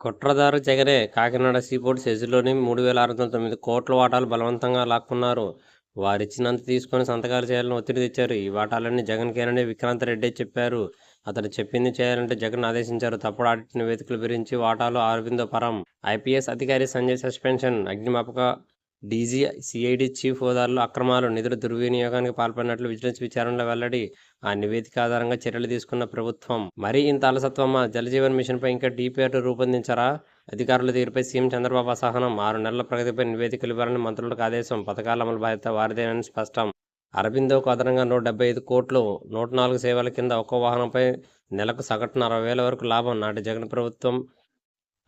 కుట్రదారు జగనే కాకినాడ సీపోర్ట్ సెజ్లోని మూడు వేల ఆరు వందల తొమ్మిది కోట్ల వాటాలు బలవంతంగా లాక్కున్నారు. వారిచ్చినంత తీసుకొని సంతకాలు చేయాలని ఒత్తిడి తెచ్చారు. ఈ వాటాలన్నీ జగన్ కేనని విక్రాంత్ రెడ్డి చెప్పారు. అతను చెప్పింది చేయాలంటే జగన్ ఆదేశించారు. తప్పుడు ఆడిట్ నివేదికలు గురించి వాటాలు అరవిందో పరం. ఐపీఎస్ అధికారి సంజయ్ సస్పెన్షన్ అగ్నిమాపక డీజీ సిఐడి చీఫ్ హోదాలో అక్రమాలు నిధుల దుర్వినియోగానికి పాల్పడినట్లు విజిలెన్స్ విచారణలో వెల్లడి ఆ నివేదిక ఆధారంగా చర్యలు తీసుకున్న ప్రభుత్వం. మరీ ఇంత అలసత్వమా? జలజీవన్ మిషన్పై ఇంకా డీపీఆర్ రూపొందించారా? అధికారుల తీరుపై సీఎం చంద్రబాబు అసహనం. ఆరు నెలల ప్రగతిపై నివేదికలు ఇవ్వాలని మంత్రులకు ఆదేశం. పథకాల అమలు బాధ్యత వారిదేనని స్పష్టం. అరబిందోకు అదనంగా నూట డెబ్బై ఐదు కోట్లు నూట నాలుగు సేవల కింద ఒక్కో వాహనంపై నెలకు సగటున అరవై వేల వరకు లాభం. నాటి జగన్ ప్రభుత్వం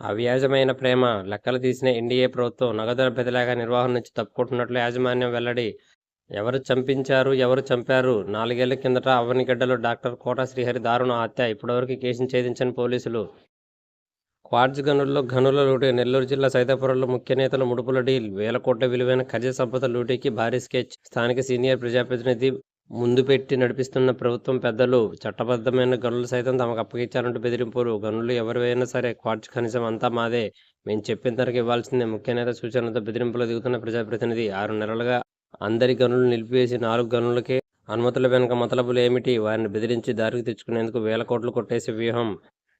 అవ్యాజమైన ప్రేమ లెక్కలు తీసిన ఎన్డీఏ ప్రభుత్వం నగదు బెదలాగా నిర్వహణ నుంచి తప్పుకుంటున్నట్లు యాజమాన్యం వెల్లడి. ఎవరు చంపించారు ఎవరు చంపారు? నాలుగేళ్ళ కిందట అవనిగడ్డలో డాక్టర్ కోట శ్రీహరి దారుణ హత్య ఇప్పటివరకు కేసును ఛేదించని పోలీసులు. క్వార్జ్ గనుల్లో గనుల లూటీ నెల్లూరు జిల్లా సైతాపురంలో ముఖ్య నేతల ముడుపుల డీల్. వేల కోట్ల విలువైన ఖజ సంపద లూటీకి భారీ స్కెచ్. స్థానిక సీనియర్ ప్రజాప్రతినిధి ముందు పెట్టి నడిపిస్తున్న ప్రభుత్వం పెద్దలు చట్టబద్ధమైన గనులు సైతం తమకు అప్పగించాలంటూ బెదిరింపులు. గనులు ఎవరివైనా సరే క్వార్ట్జ్ ఖనిజం అంతా మాదే. మేము చెప్పిన ధరకు ఇవ్వాల్సిందే. ముఖ్య నేత సూచనలతో బెదిరింపులు దిగుతున్న ప్రజాప్రతినిధి ఆరు నెలలుగా అందరి గనులు నిలిపివేసి నాలుగు గనులకే అనుమతుల వెనుక మతలబులు ఏమిటి? వారిని బెదిరించి దారికి తెచ్చుకునేందుకు వేల కోట్లు కొట్టేసే వ్యూహం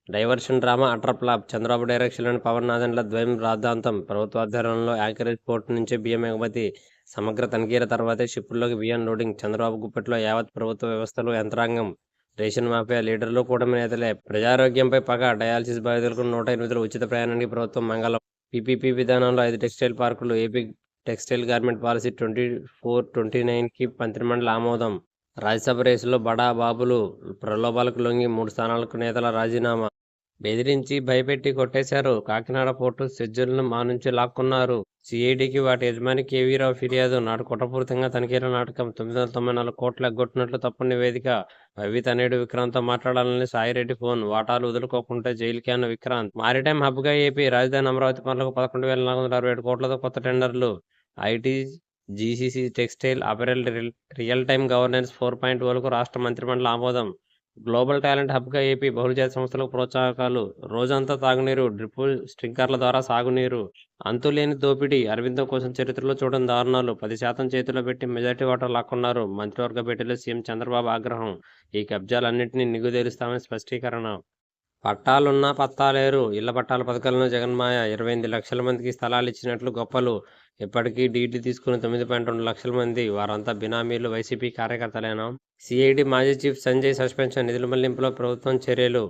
డైవర్షన్ డ్రామా అటర్ చంద్రబాబు డైరెక్షన్లోని పవన్ నాదన్ల ద్వయం రాద్ధాంతం. ప్రభుత్వ ఆధ్వర్యంలో యాంకరేజ్ పోర్ట్ నుంచి బియ్యం ఎగుమతి సమగ్ర తనిఖీల తర్వాతే షిప్పుల్లోకి బియ్యం లోడింగ్. చంద్రబాబు గుప్పెట్లో యావత్ ప్రభుత్వ వ్యవస్థలు యంత్రాంగం. రేషన్ మాఫియా లీడర్లు కూటమి నేతలే. ప్రజారోగ్యంపై పగ డయాలసిస్ బాధితులకు నూట ఎనిమిదిలో ఉచిత ప్రయాణానికి ప్రభుత్వం మంగళం. పీపీపీ విధానంలో ఐదు టెక్స్టైల్ పార్కులు AP textile garment policy twenty four twenty నైన్కి మంత్రిమండలి ఆమోదం. రాజ్యసభ రేసులో బడా బాబులు ప్రలోభాలకు లొంగి మూడు స్థానాలకు నేతల రాజీనామా. బెదిరించి భయపెట్టి కొట్టేశారు. కాకినాడ పోర్టు షెడ్యూల్ను మా నుంచి లాక్కున్నారు. సిఐడికి వాటి యజమాని కేవీరావు ఫిర్యాదు నాడు కుట్రపూరితంగా తనిఖీల నాటకం తొమ్మిది వందల తొంభై నాలుగు కోట్లు ఎగ్గొట్టినట్లు తప్పు నివేదిక. భవి తనేడు విక్రాంత్తో మాట్లాడాలని సాయిరెడ్డి ఫోన్. వాటాలు వదులుకోకుంటే జైలుకి అన్న విక్రాంత్. మారిటైమ్ హబ్గా ఏపీ రాజధాని అమరావతి పనులకు పదకొండు వేల నాలుగు వందల అరవై ఏడు కోట్లతో కొత్త టెండర్లు. IT GCC textile apparel real real time governance four point వరకు రాష్ట్ర మంత్రిమండలి ఆమోదం. గ్లోబల్ టాలెంట్ హబ్గా ఏపీ బహుళజాతి సంస్థలకు ప్రోత్సాహకాలు. రోజంతా తాగునీరు డ్రిప్ స్ప్రింక్లర్ల ద్వారా సాగునీరు. అంతులేని దోపిడీ అరవిందం కోసం చరిత్రలో చూడని దారుణాలు. పది శాతం చేతిలో పెట్టి మెజార్టీ ఓటర్ లాక్కున్నారు మంత్రివర్గ భేటీలో సీఎం చంద్రబాబు ఆగ్రహం. ఈ కబ్జాలన్నింటినీ నిగుదేలుస్తామని స్పష్టీకరణ. పట్టాలున్నా పత్తాలేరు. ఇళ్ళ పట్టాల పథకాలను జగన్మాయ ఇరవై ఎనిమిది లక్షల మందికి స్థలాలు ఇచ్చినట్లు గొప్పలు. ఇప్పటికీ డీటీ తీసుకున్న తొమ్మిది పాయింట్ రెండు లక్షల మంది. వారంతా బినామీలు వైసీపీ కార్యకర్తలేనా. సిఐడి మాజీ చీఫ్ సంజయ్ సస్పెన్షన్ నిధుల మళ్ళింపులో ప్రభుత్వం చర్యలు.